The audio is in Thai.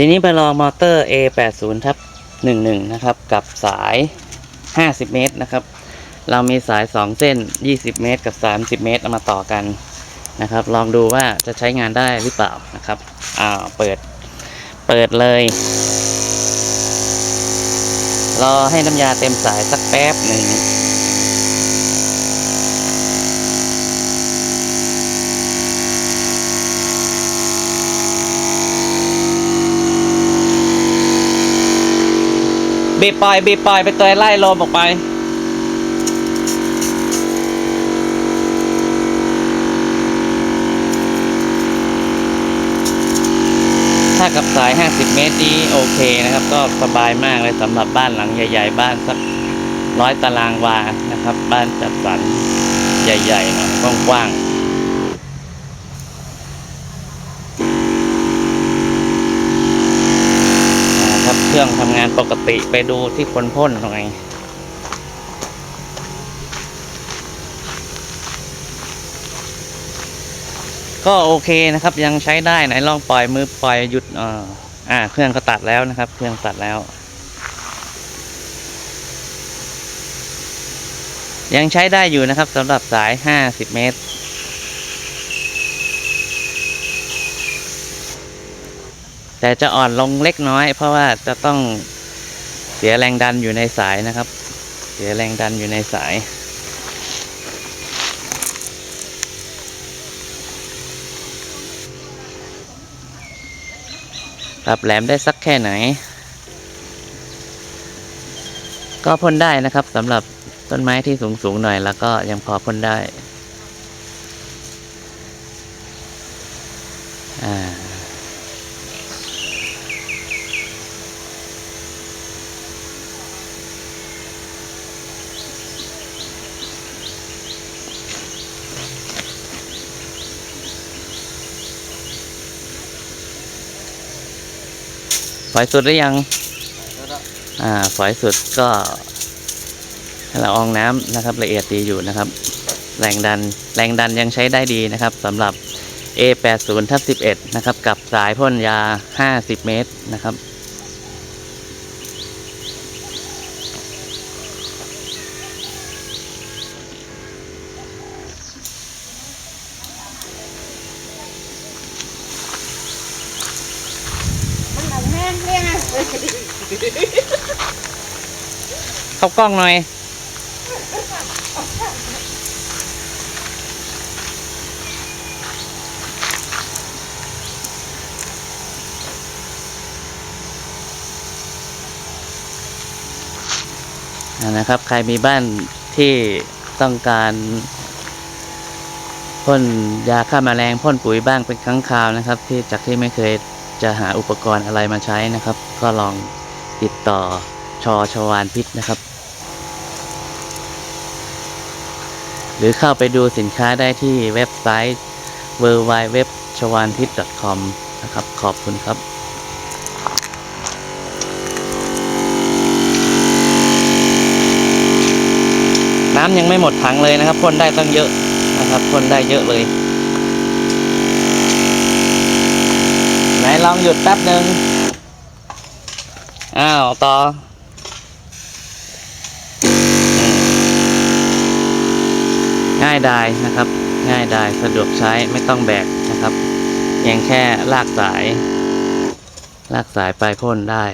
ทีนี้ไปลองมอเตอร์ A80 ทับ11 นะครับ กับสาย 50 เมตรนะครับ เรามีสาย 2 เส้น 20 เมตร กับ 30 เมตร เอามาต่อกันนะครับ ลองดูว่าจะใช้งานได้หรือเปล่านะครับอ่าเปิด เปิดเลย รอให้น้ำยาเต็มสายสักแป๊บหนึ่ง บีบปล่อยบีบปล่อยไปตัวไล่ลมออกไป ถ้ากับสาย 50 เมตรนี้โอเคนะครับ ก็สบายมากเลยสำหรับบ้านหลังใหญ่ ๆ บ้านสักร้อยตารางวานะครับ บ้านจัดสรรใหญ่ๆหน่อยกว้างๆอ่าค เครื่องทำงานปกติไปดูที่คนพ่นหน่อยก็โอเคนะครับยังใช้ได้ไหนลองปล่อยมือปล่อยหยุดอ่าอ่าเครื่องก็ตัดแล้วนะครับ เครื่องตัดแล้ว ยังใช้ได้อยู่นะครับสำหรับสาย 50 เมตร แต่จะอ่อนลงเล็กน้อย เพราะว่าจะต้องเสียแรงดันอยู่ในสายนะครับ เสียแรงดันอยู่ในสาย ปรับแหลมได้สักแค่ไหน ก็พ่นได้นะครับสำหรับต้นไม้ที่สูงสูงหน่อยแล้วก็ยังพอพ่นได้ อ่า อยสุดหรือยัง อ่า ฝอยสุดก็ละอองน้ำนะครับ ละเอียดดีอยู่นะครับ แรงดัน แรงดันยังใช้ได้ดีนะครับสำหรับ A80 ทับ11 นะครับ กับสายพ่นยา 50 เมตรนะครับ เข้ากล้องหน่อย นะครับ ใครมีบ้านที่ต้องการพ่นยาฆ่าแมลงพ่นปุ๋ยบ้างเป็นครั้งคราวนะครับ ที่จากที่ไม่เคย จะหาอุปกรณ์อะไรมาใช้นะครับ ก็ลองติดต่อชอชวานพิษนะครับ หรือเข้าไปดูสินค้าได้ที่เว็บไซต์ w w w c h a w a n p i t c o m นะครับ ขอบคุณครับน้ำยังไม่หมดถังเลยนะครับพ่นได้ตั้งเยอะนะครับพ่นได้เยอะเลย ไหนล องหยุดแป๊บหนึ่งอ้าว ต่อง่ายดายนะครับ ง่ายดายสะดวกใช้ไม่ต้องแบกนะครับเพียงแค่ลากสาย ลากสายไปพ่นได้